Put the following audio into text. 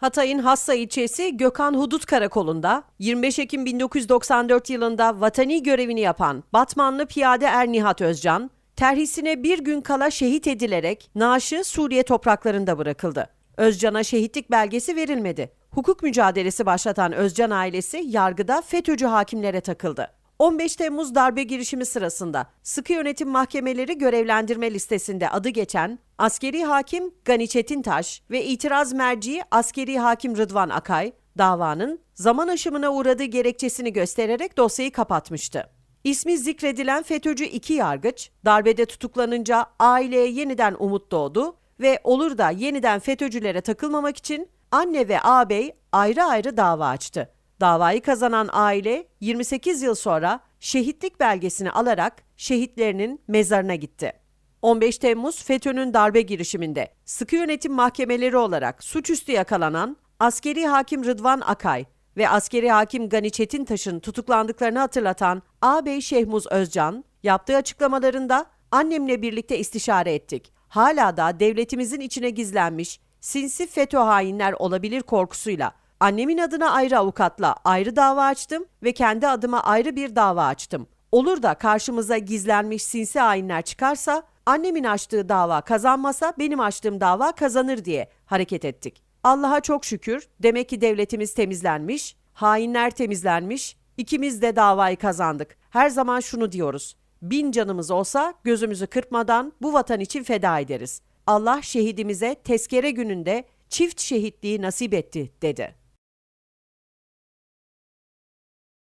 Hatay'ın Hassa ilçesi Gökhan Hudut Karakolu'nda 25 Ekim 1994 yılında vatani görevini yapan Batmanlı piyade Er Nihat Özcan, terhisine bir gün kala şehit edilerek naaşı Suriye topraklarında bırakıldı. Özcan'a şehitlik belgesi verilmedi. Hukuk mücadelesi başlatan Özcan ailesi yargıda FETÖ'cü hakimlere takıldı. 15 Temmuz darbe girişimi sırasında sıkı yönetim mahkemeleri görevlendirme listesinde adı geçen askeri hakim Gani Çetintaş ve itiraz merci askeri hakim Rıdvan Akay davanın zaman aşımına uğradığı gerekçesini göstererek dosyayı kapatmıştı. İsmi zikredilen FETÖ'cü iki yargıç darbede tutuklanınca aileye yeniden umut doğdu ve olur da yeniden FETÖ'cülere takılmamak için anne ve ağabey ayrı ayrı dava açtı. Davayı kazanan aile 28 yıl sonra şehitlik belgesini alarak şehitlerinin mezarına gitti. 15 Temmuz FETÖ'nün darbe girişiminde sıkı yönetim mahkemeleri olarak suçüstü yakalanan askeri hakim Rıdvan Akay ve askeri hakim Gani Çetintaş'ın tutuklandıklarını hatırlatan ağabey Şehmuz Özcan yaptığı açıklamalarında annemle birlikte istişare ettik. Hala da devletimizin içine gizlenmiş sinsi FETÖ hainler olabilir korkusuyla Annemin adına ayrı avukatla ayrı dava açtım ve kendi adıma ayrı bir dava açtım. Olur da karşımıza gizlenmiş sinsi hainler çıkarsa, annemin açtığı dava kazanmasa benim açtığım dava kazanır diye hareket ettik. Allah'a çok şükür demek ki devletimiz temizlenmiş, hainler temizlenmiş, ikimiz de davayı kazandık. Her zaman şunu diyoruz. Bin canımız olsa gözümüzü kırpmadan bu vatan için feda ederiz. Allah şehidimize tezkere gününde çift şehitliği nasip etti dedi.